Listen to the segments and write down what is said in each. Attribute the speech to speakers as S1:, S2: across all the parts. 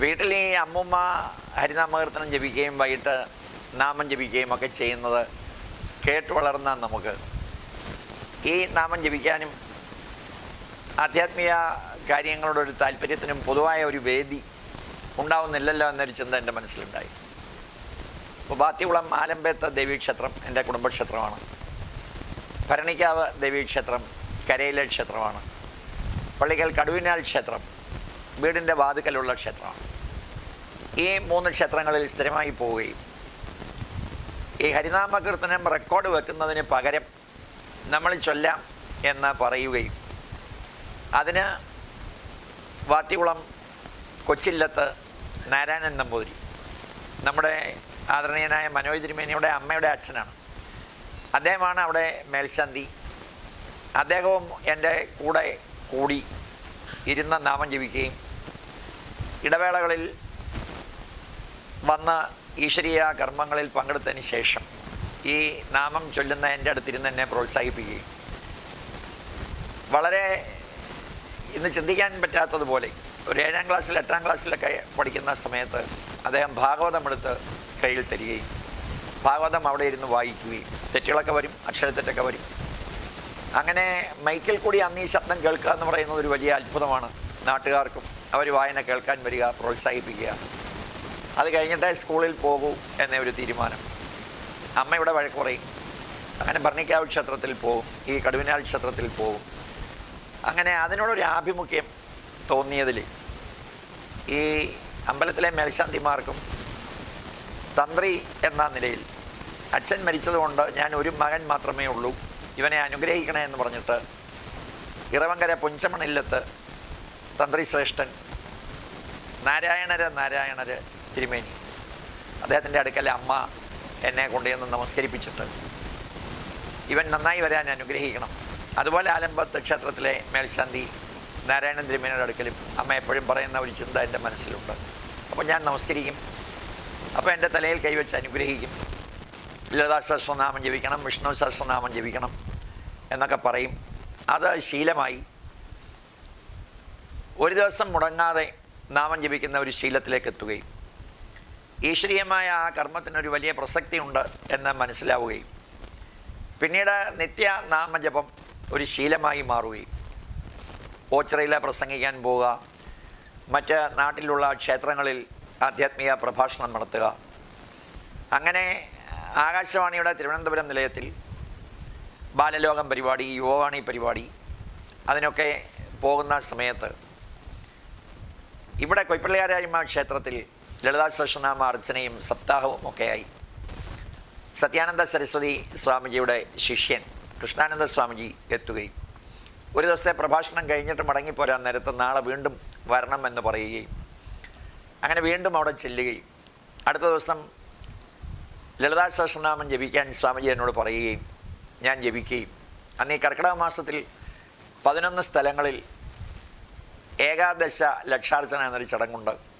S1: വീട്ടിൽ ഈ അമ്മുമ്മ ഹരിനാമകീർത്തനം ജപിക്കുകയും വൈകിട്ട് നാമം ജപിക്കുകയും ഒക്കെ ചെയ്യുന്നത് കേട്ട് വളർന്ന നമുക്ക്. ഈ നാമം ജപിക്കാനും ആധ്യാത്മിക കാര്യങ്ങളോടൊരു താല്പര്യത്തിനും പൊതുവായ ഒരു വേദി ഉണ്ടാവുന്നില്ലല്ലോ എന്നൊരു ചിന്ത എന്റെ മനസ്സിലുണ്ടായി. അപ്പോൾ ബാത്തികുളം ആലമ്പേത്ത ദേവീക്ഷേത്രം എന്റെ കുടുംബക്ഷേത്രമാണ്. ഭരണിക്കാവ് ദേവീക്ഷേത്രം കരയിലെ ക്ഷേത്രമാണ്. പള്ളിക്കൽ കടുവിനാൽ ക്ഷേത്രം വീടിന്റെ വാതുക്കലുള്ള ക്ഷേത്രമാണ്. ഈ മൂന്ന് ക്ഷേത്രങ്ങളിൽ സ്ഥിരമായി പോവുകയും ഈ ഹരിനാമകീർത്തനം റെക്കോർഡ് വെക്കുന്നതിന് പകരം നമ്മൾ ചൊല്ലാം എന്ന് പറയുകയും അതിന് വാത്തികുളം കൊച്ചില്ലത്ത് നാരായണൻ നമ്പൂതിരി നമ്മുടെ ആദരണീയനായ മനോജ് തിരുമേനിയുടെ അമ്മയുടെ അച്ഛനാണ്. അദ്ദേഹമാണ് അവിടെ മേൽശാന്തി. അദ്ദേഹവും എന്റെ കൂടെ കൂടി ഇരുന്ന നാമം ജപിക്കുകയും ഇടവേളകളിൽ വന്ന് ഈശ്വരീയ കർമ്മങ്ങളിൽ പങ്കെടുത്തതിന് ശേഷം ഈ നാമം ചൊല്ലുന്ന എന്റെ അടുത്തിരുന്ന് എന്നെ പ്രോത്സാഹിപ്പിക്കുകയും. വളരെ ഇന്ന് ചിന്തിക്കാൻ പറ്റാത്തതുപോലെ ഒരു ഏഴാം ക്ലാസ്സിൽ എട്ടാം ക്ലാസ്സിലൊക്കെ പഠിക്കുന്ന സമയത്ത് അദ്ദേഹം ഭാഗവതമെടുത്ത് കയ്യിൽ തരികയും ഭാഗവതം അവിടെ ഇരുന്ന് വായിക്കുകയും. തെറ്റുകളൊക്കെ വരും അക്ഷരത്തെറ്റൊക്കെ വരും. അങ്ങനെ മൈക്കിൽ കൂടി അന്ന് ഈ ശബ്ദം കേൾക്കുക എന്ന് പറയുന്നത് ഒരു വലിയ അത്ഭുതമാണ്. നാട്ടുകാർക്കും അവർ വായന കേൾക്കാൻ വരിക പ്രോത്സാഹിപ്പിക്കുക. അത് കഴിഞ്ഞിട്ടേ സ്കൂളിൽ പോകൂ എന്ന ഒരു തീരുമാനം. അമ്മ ഇവിടെ വഴക്ക് പറയും. അങ്ങനെ ഭർണിക്കാവ് ക്ഷേത്രത്തിൽ പോകും ഈ കടുവിനാൽ ക്ഷേത്രത്തിൽ പോകും അങ്ങനെ അതിനോടൊരു ആഭിമുഖ്യം തോന്നിയതിൽ ഈ അമ്പലത്തിലെ മേൽശാന്തിമാർക്കും തന്ത്രി എന്ന നിലയിൽ അച്ഛൻ മരിച്ചതുകൊണ്ട് ഞാൻ ഒരു മകൻ മാത്രമേ ഉള്ളൂ ഇവനെ അനുഗ്രഹിക്കണേ എന്ന് പറഞ്ഞിട്ട് ഇറവങ്കര പുഞ്ചമണില്ലത്ത് തന്ത്രി ശ്രേഷ്ഠൻ നാരായണര് നാരായണര് തിരുമേനി. അദ്ദേഹത്തിന്റെ അടുക്കൽ അമ്മ എന്നെ കൊണ്ടുചെന്ന് നമസ്കരിപ്പിച്ചിട്ട് ഇവൻ നന്നായി വരാൻ അനുഗ്രഹിക്കണം. അതുപോലെ ആലമ്പത്ത് ക്ഷേത്രത്തിലെ മേൽശാന്തി നാരായണൻ തിരുമേനിയുടെ അടുക്കലും അമ്മ എപ്പോഴും പറയുന്ന ഒരു ചിന്ത എന്റെ മനസ്സിലുണ്ട്. അപ്പോൾ ഞാൻ നമസ്കരിക്കും. അപ്പോൾ എന്റെ തലയിൽ കൈവച്ച് അനുഗ്രഹിക്കും. ലളിതാ സഹസ്രനാമം ജപിക്കണം വിഷ്ണു സഹസ്രനാമം ജപിക്കണം എന്നൊക്കെ പറയും. അത് ശീലമായി. ഒരു ദിവസം മുടങ്ങാതെ നാമം ജപിക്കുന്ന ഒരു ശീലത്തിലേക്ക് എത്തുകയും ഈശ്വരീയമായ ആ കർമ്മത്തിനൊരു വലിയ പ്രസക്തിയുണ്ട് എന്ന് മനസ്സിലാവുകയും പിന്നീട് നിത്യ നാമജപം ഒരു ശീലമായി മാറുകയും. ഓച്ചിറയിൽ പ്രസംഗിക്കാൻ പോവുക മറ്റ് നാട്ടിലുള്ള ക്ഷേത്രങ്ങളിൽ ആധ്യാത്മിക പ്രഭാഷണം നടത്തുക. അങ്ങനെ ആകാശവാണിയുടെ തിരുവനന്തപുരം നിലയത്തിൽ ബാലലോകം പരിപാടി യുവവാണി പരിപാടി അതിനൊക്കെ പോകുന്ന സമയത്ത് ഇവിടെ കൊയ്പ്പള്ളിയാരായ്മ ക്ഷേത്രത്തിൽ ലളിതാ സഹസ്രനാമ അർച്ചനയും സപ്താഹവും ഒക്കെയായി. സത്യാനന്ദ സരസ്വതി സ്വാമിജിയുടെ ശിഷ്യൻ കൃഷ്ണാനന്ദ സ്വാമിജി എത്തുകയും ഒരു ദിവസത്തെ പ്രഭാഷണം കഴിഞ്ഞിട്ട് മടങ്ങിപ്പോരാൻ നേരത്ത് നാളെ വീണ്ടും വരണം എന്ന് പറയുകയും അങ്ങനെ വീണ്ടും അവിടെ ചെല്ലുകയും അടുത്ത ദിവസം ലളിതാ സഹസ്രനാമം ജപിക്കാൻ സ്വാമിജി എന്നോട് പറയുകയും ഞാൻ ജപിക്കുകയും. അന്ന് ഈ കർക്കിടക മാസത്തിൽ പതിനൊന്ന് സ്ഥലങ്ങളിൽ ഏകാദശ ലക്ഷാർച്ചന എന്നൊരു ചടങ്ങുണ്ട്.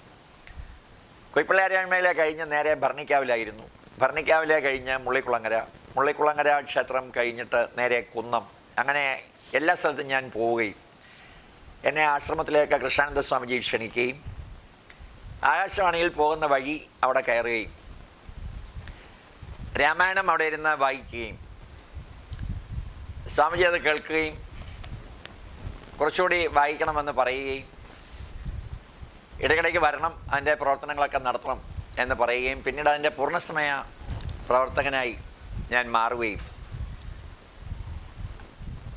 S1: കൊയ്പ്പള്ളിയാരായ്മയിലെ കഴിഞ്ഞ് നേരെ ഭർണിക്കാവിലായിരുന്നു ഭർണിക്കാവിലെ കഴിഞ്ഞ് മുള്ളിക്കുളങ്ങര മുള്ളിക്കുളങ്ങര ക്ഷേത്രം കഴിഞ്ഞിട്ട് നേരെ കുന്നം. അങ്ങനെ എല്ലാ സ്ഥലത്തും ഞാൻ പോവുകയും എന്നെ ആശ്രമത്തിലേക്ക് കൃഷ്ണാനന്ദ സ്വാമിജി ക്ഷണിക്കുകയും ആകാശവാണിയിൽ പോകുന്ന വഴി അവിടെ കയറുകയും രാമായണം അവിടെ ഇരുന്ന് വായിക്കുകയും സ്വാമിജി അത് കേൾക്കുകയും കുറച്ചുകൂടി വായിക്കണമെന്ന് പറയുകയും ഇടയ്ക്കിടയ്ക്ക് വരണം അതിന്റെ പ്രവർത്തനങ്ങളൊക്കെ നടത്തണം എന്ന് പറയുകയും പിന്നീട് അതിന്റെ പൂർണസമയ പ്രവർത്തകനായി ഞാൻ മാറുകയും.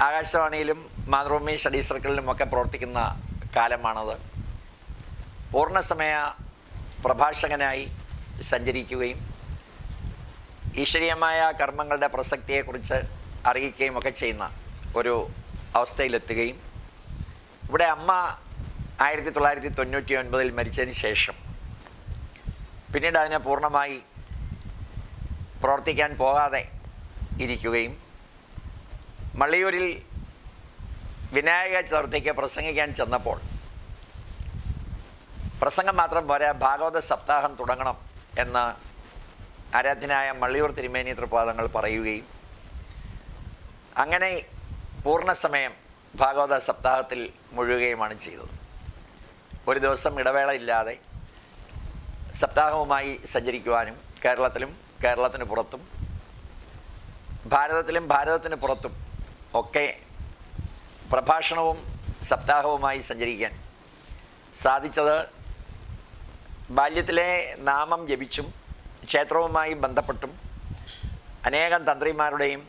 S1: ആകാശവാണിയിലും മാതൃഭൂമി സ്റ്റഡി സർക്കിളിലുമൊക്കെ പ്രവർത്തിക്കുന്ന കാലമാണത്. പൂർണസമയ പ്രഭാഷകനായി സഞ്ചരിക്കുകയും ഈശ്വരീയമായ കർമ്മങ്ങളുടെ പ്രസക്തിയെക്കുറിച്ച് അറിയിക്കുകയും ഒക്കെ ചെയ്യുന്ന ഒരു അവസ്ഥയിലെത്തുകയും. ഇവിടെ അമ്മ ആയിരത്തി തൊള്ളായിരത്തി തൊണ്ണൂറ്റി ഒൻപതിൽ മരിച്ചതിന് ശേഷം. പിന്നീട് അതിനെ പൂർണമായി പ്രവർത്തിക്കാൻ പോകാതെ ഇരിക്കുകയും മള്ളിയൂരിൽ വിനായക ചതുർത്ഥിക്ക് പ്രസംഗിക്കാൻ ചെന്നപ്പോൾ പ്രസംഗം മാത്രം പോരാ ഭാഗവത സപ്താഹം തുടങ്ങണം എന്ന് ആരാധ്യനായ മള്ളിയൂർ തിരുമേനി തൃപാദങ്ങൾ പറയുകയും അങ്ങനെ പൂർണസമയം ഭാഗവത സപ്താഹത്തിൽ മുഴുകുകയുമാണ് ചെയ്തത്. ഒരു ദിവസം ഇടവേള ഇല്ലാതെ സപ്താഹവുമായി സഞ്ചരിക്കുവാനും കേരളത്തിലും കേരളത്തിന് പുറത്തും ഭാരതത്തിലും ഭാരതത്തിന് പുറത്തും ഒക്കെ പ്രഭാഷണവും സപ്താഹവുമായി സഞ്ചരിക്കാൻ സാധിച്ചത് ബാല്യത്തിലെ നാമം ജപിച്ചും ക്ഷേത്രവുമായി ബന്ധപ്പെട്ടും അനേകം തന്ത്രിമാരുടെയും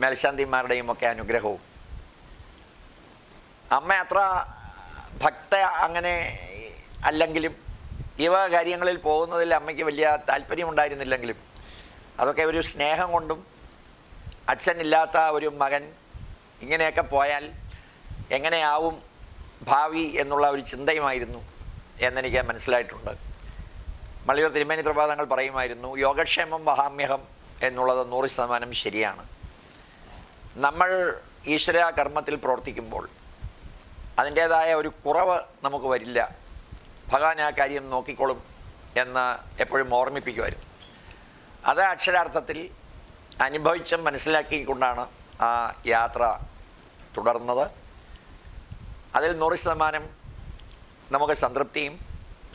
S1: മേൽശാന്തിമാരുടെയും ഒക്കെ അനുഗ്രഹവും. അമ്മ അത്ര ഭക്ത അങ്ങനെ അല്ലെങ്കിലും ഇവ കാര്യങ്ങളിൽ പോകുന്നതിൽ അമ്മയ്ക്ക് വലിയ താല്പര്യമുണ്ടായിരുന്നില്ലെങ്കിലും അതൊക്കെ ഒരു സ്നേഹം കൊണ്ടും അച്ഛനില്ലാത്ത ഒരു മകൻ ഇങ്ങനെയൊക്കെ പോയാൽ എങ്ങനെയാവും ഭാവി എന്നുള്ള ഒരു ചിന്തയുമായിരുന്നു എന്നെനിക്ക് മനസ്സിലായിട്ടുണ്ട്. മള്ളിയൂർ തിരുമേനി പ്രഭാതങ്ങൾ പറയുമായിരുന്നു യോഗക്ഷേമം വഹാമ്യഹം എന്നുള്ളത് നൂറ് ശതമാനം ശരിയാണ്. നമ്മൾ ഈശ്വര കർമ്മത്തിൽ പ്രവർത്തിക്കുമ്പോൾ അതിന്റേതായ ഒരു കുറവ് നമുക്ക് വരില്ല. ഭഗവാൻ ആ കാര്യം നോക്കിക്കോളും എന്ന് എപ്പോഴും ഓർമ്മിപ്പിക്കുമായിരുന്നു. അത് അക്ഷരാർത്ഥത്തിൽ അനുഭവിച്ചും മനസ്സിലാക്കിക്കൊണ്ടാണ് ആ യാത്ര തുടർന്നത്. അതിൽ നൂറ് ശതമാനം നമുക്ക് സംതൃപ്തിയും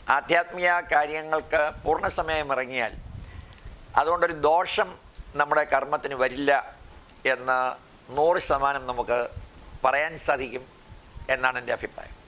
S1: ആധ്യാത്മിക കാര്യങ്ങൾക്ക് പൂർണസമയം ഇറങ്ങിയാൽ അതുകൊണ്ടൊരു ദോഷം നമ്മുടെ കർമ്മത്തിന് വരില്ല എന്ന് നൂറ് ശതമാനം നമുക്ക് പറയാൻ സാധിക്കും. എന്നാണ് എന്റെ അഭിപ്രായം.